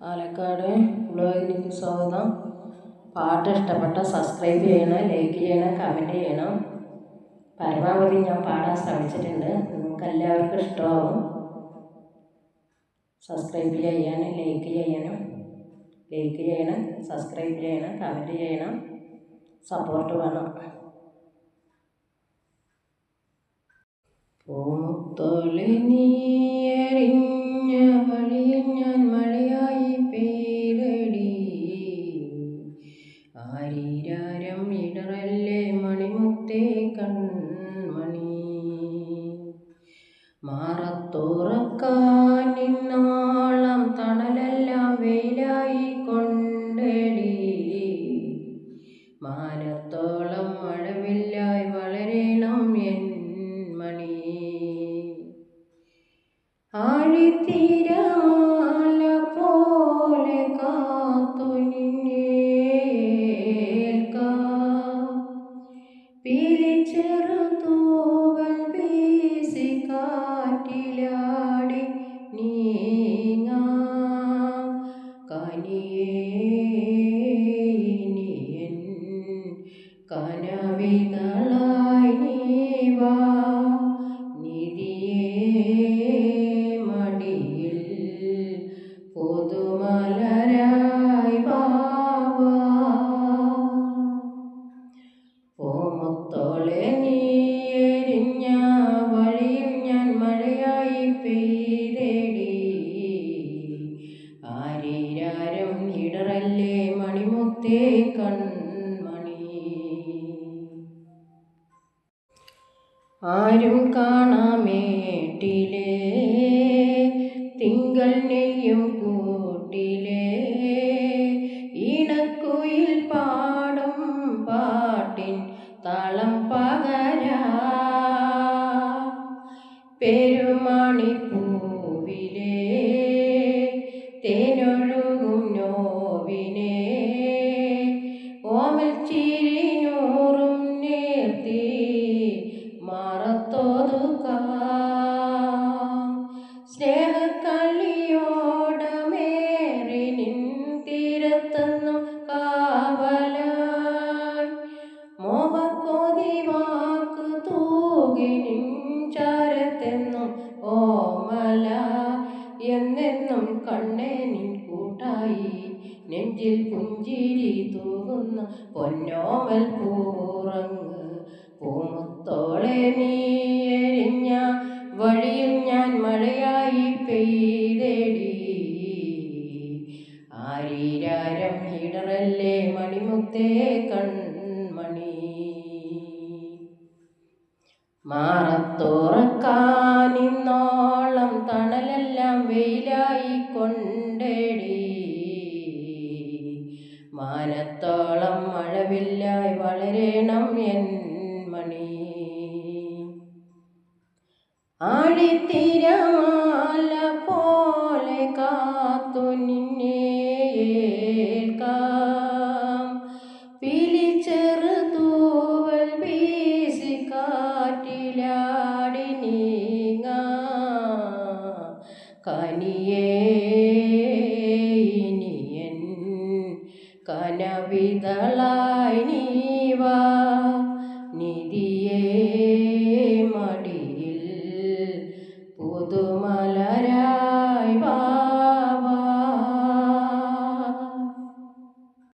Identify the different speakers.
Speaker 1: പാലക്കാട് വ്ളോഗിലേക്ക് സ്വാഗതം. പാട്ട് ഇഷ്ടപ്പെട്ട സബ്സ്ക്രൈബ് ചെയ്യണം ലൈക്ക് ചെയ്യണം കമന്റ് ചെയ്യണം. പരമാവധി ഞാൻ പാടാൻ ശ്രമിച്ചിട്ടുണ്ട്. നിങ്ങൾക്ക് എല്ലാവർക്കും ഇഷ്ടമാവും. സബ്സ്ക്രൈബ് ചെയ്യാനും ലൈക്ക് ചെയ്യണം ലൈക്ക് ചെയ്യണം സബ്സ്ക്രൈബ് ചെയ്യണം കമന്റ് ചെയ്യണം സപ്പോർട്ട് വേണം. പൂമുത്തോളി നീ മാറത്തോറക്കാൻ നിന്നോളം തണലെല്ലാം വെയിലായി കൊണ്ടടി മാനത്തോളം മഴവില്ലായി വളരണം എൻ മണി. ആഴിത്തീരമാല Ninety. മണിമുത്തേ കൺമണി. ആരും കാണാമേട്ടിലേ തിങ്കൾ നെയ്യും കൂട്ടിലേ. ഇണക്കുയിൽ പാടും പാട്ടിൻ താളം പകരാ. പെരുമണിപ്പൂവിലേ മാറത്തോതുക്കാം സ്നേഹക്കളിയോടമേറി നിൻ തീരത്തെന്നും കാവലായി. മോഹക്കോതി വാക്ക് തൂകി നിൻ ഓമല. എന്നെന്നും കണ്ണേ നിൻ കൂട്ടായി. നെഞ്ചിൽ പുഞ്ചിരി തൂകുന്ന പൊന്നോമൽ പൂറങ്ങ്. പൂമുത്തോളെ നീ ഇടറല്ലേ മണിമുത്തേ കൺമണി. മാറത്തോറക്കാനിന്നോളം തണലെല്ലാം വെയിലായി കൊണ്ടേടി. മാനത്തോളം മഴവില്ലായി വളരണം എൻ മണി ആഴിത്തിരമാല പോലെ കാത്തു നിന്നേൽക്കാം കനിയേ ഇനിയൻ കനവിതളായി നീവാ നിധിയേ.